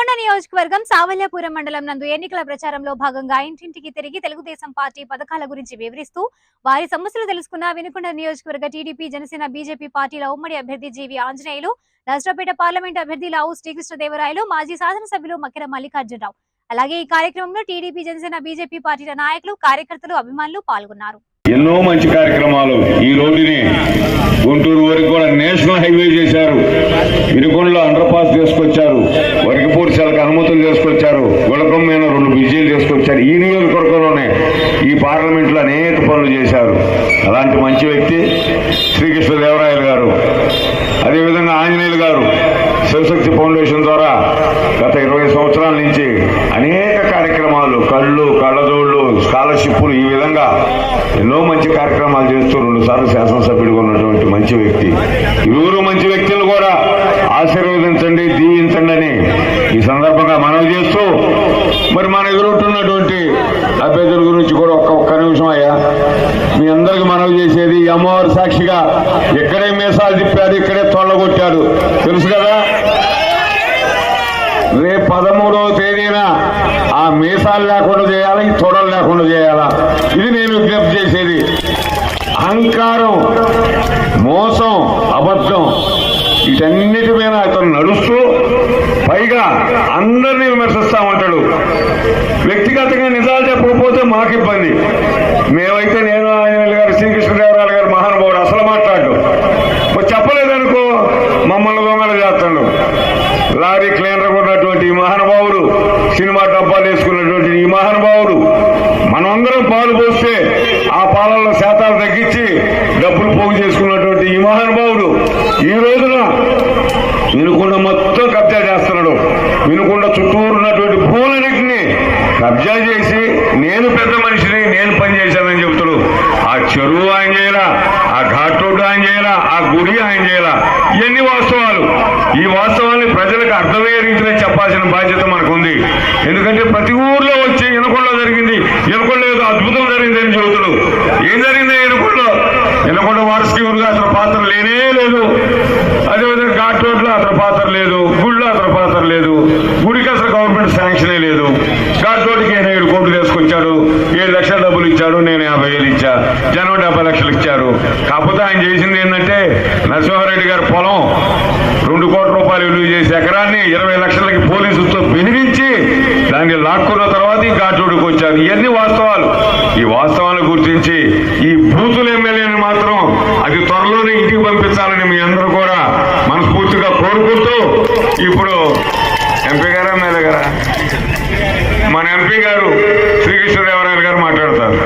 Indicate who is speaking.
Speaker 1: నల్గొండ నియోజకవర్గం సావల్యాపురం మండలం నందు ఎన్నికల ప్రచారంలో భాగంగా ఇంటింటికి తిరిగి తెలుగుదేశం పార్టీ పథకాల గురించి వివరిస్తూ వారి సమస్యలు తెలుసుకున్న వినుకొండ నియోజకవర్గ టీడీపీ జనసేన బీజేపీ పార్టీల ఉమ్మడి అభ్యర్థి జీవి ఆంజనేయులు నర్సరావుపేట పార్లమెంట్ అభ్యర్థి లావు శ్రీకృష్ణదేవరాయలు మాజీ శాసనసభ్యులు మక్కెర మల్లికార్జునరావు. అలాగే ఈ కార్యక్రమంలో టీడీపీ జనసేన బీజేపీ పార్టీల నాయకులు కార్యకర్తలు అభిమానులు పాల్గొన్నారు.
Speaker 2: ఎన్నో మంచి కార్యక్రమాలు ఈ రోడ్డుని గుంటూరు అలాంటి మంచి వ్యక్తి శ్రీకృష్ణదేవరాయలు గారు. అదేవిధంగా ఆంజనేయులు గారు శివశక్తి ఫౌండేషన్ ద్వారా గత ఇరవై సంవత్సరాల నుంచి అనేక కార్యక్రమాలు కళ్ళు కళ్ళజోళ్ళు స్కాలర్షిప్లు ఈ విధంగా ఎన్నో మంచి కార్యక్రమాలు చేస్తూ రెండుసార్లు శాసనసభ్యుడిగా ఉన్నటువంటి మంచి వ్యక్తి ఇరువురు మంచి వ్యక్తులు కూడా ఆశీర్వదించండి దీవించండి అని ఈ సందర్భంగా మనవి చేస్తూ మరి ఎదురుంటున్నటువంటి అభ్యర్థుల గురించి కూడా ఒక్క ఒక్క నిమిషం అయ్యా. మీ అందరికి మనవి చేసేది అమ్మవారి సాక్షిగా ఇక్కడే మీసాలు తిప్పాడు ఇక్కడే తొల్లగొట్టాడు తెలుసు కదా? రేపు పదమూడవ తేదీన ఆ మీసాలు లేకుండా చేయాలా ఈ తొడలు లేకుండా చేయాలా? ఇది నేను విజ్ఞప్తి చేసేది. అహంకారం మోసం అబద్ధం వీటన్నిటి మీద అతను నడుస్తూ పైగా అందరినీ విమర్శిస్తామంటాడు వ్యక్తిగతంగా నిజాలు చెప్పకపోతే మాకు ఇబ్బంది. మేమైతే నేను ఆయన గారు శ్రీకృష్ణదేవరాయలు గారు మహానుభావుడు అసలు మాట్లాడు చెప్పలేదనుకో మమ్మల్ని దొంగలు చేస్తాడు. లారీ క్లీనర్ ఉన్నటువంటి ఈ మహానుభావుడు సినిమా డబ్బాలు వేసుకున్నటువంటి ఈ మహానుభావుడు మనమందరం పాలు పోస్తే ఆ పాలల్లో శాతాలు తగ్గించి డబ్బులు పోగు చేసుకున్నటువంటి ఈ మహానుభావుడు ఈ రోజున వినుకొండ మొత్తం కబ్జా చేస్తున్నాడు వినుకొండ భూములన్నింటినీ కబ్జా చేసి నేను పెద్ద మనిషిని నేను పని చేశానని చెబుతాడు ఆ చెరువు ఆయన చేయాలా ఆ ఘాట్ రోడ్డు ఆయన చేయాలా ఆ గుడి ఆయన చేయాలా? ఇవన్నీ వాస్తవాలు. ఈ వాస్తవాన్ని ప్రజలకు అర్థమయ్యే రీతిలో చెప్పాల్సిన బాధ్యత మనకు ఉంది ఎందుకంటే ప్రతి ఊర్లో వచ్చి ఎనకొండలో జరిగింది. ఎనకొండలో ఏదో అద్భుతం జరిగిందని చెబుతాడు ఏం జరిగింది ఎనకొండలో? ఎనకొండ వారసుకి ఊరుగా అతని పాత్ర లేనే లేదు. అదేవిధంగా ఘాట్ రోడ్లో అతని పాత్ర లేదు. గుడిలో అతని పాత్ర లేదు. గుడి అసలు గవర్నమెంట్ శాంక్షనే లేదు ఘాట్ రోడ్డుకి ఆయన ఏడు కోట్లు తీసుకొచ్చాడు ఏడు లక్షల డబ్బులు ఇచ్చాడు నేను యాభై వేలు ఇచ్చా. జనం డెబ్బై లక్షలు ఇచ్చారు. కాకపోతే ఆయన చేసింది ఏంటంటే నరసింహారెడ్డి గారి పొలం రెండు కోట్ల రూపాయలు విలువ చేసి ఎకరాన్ని ఇరవై లక్షలకి పోలీసులతో బెదిరించి దాన్ని లాక్కున్న తర్వాత ఈ ఘాట్ వచ్చారు. ఇవన్నీ వాస్తవాలు. ఈ వాస్తవాలను గుర్తించి ఈ బూతుల ఎమ్మెల్యేని మాత్రం అది త్వరలోనే ఇంటికి పంపించాలని మీ అందరూ కూడా మనస్ఫూర్తిగా కోరుకుంటూ ఇప్పుడు ఎంపీ గారా ఎమ్మెల్యే గారా? మన ఎంపీ గారు శ్రీకృష్ణదేవ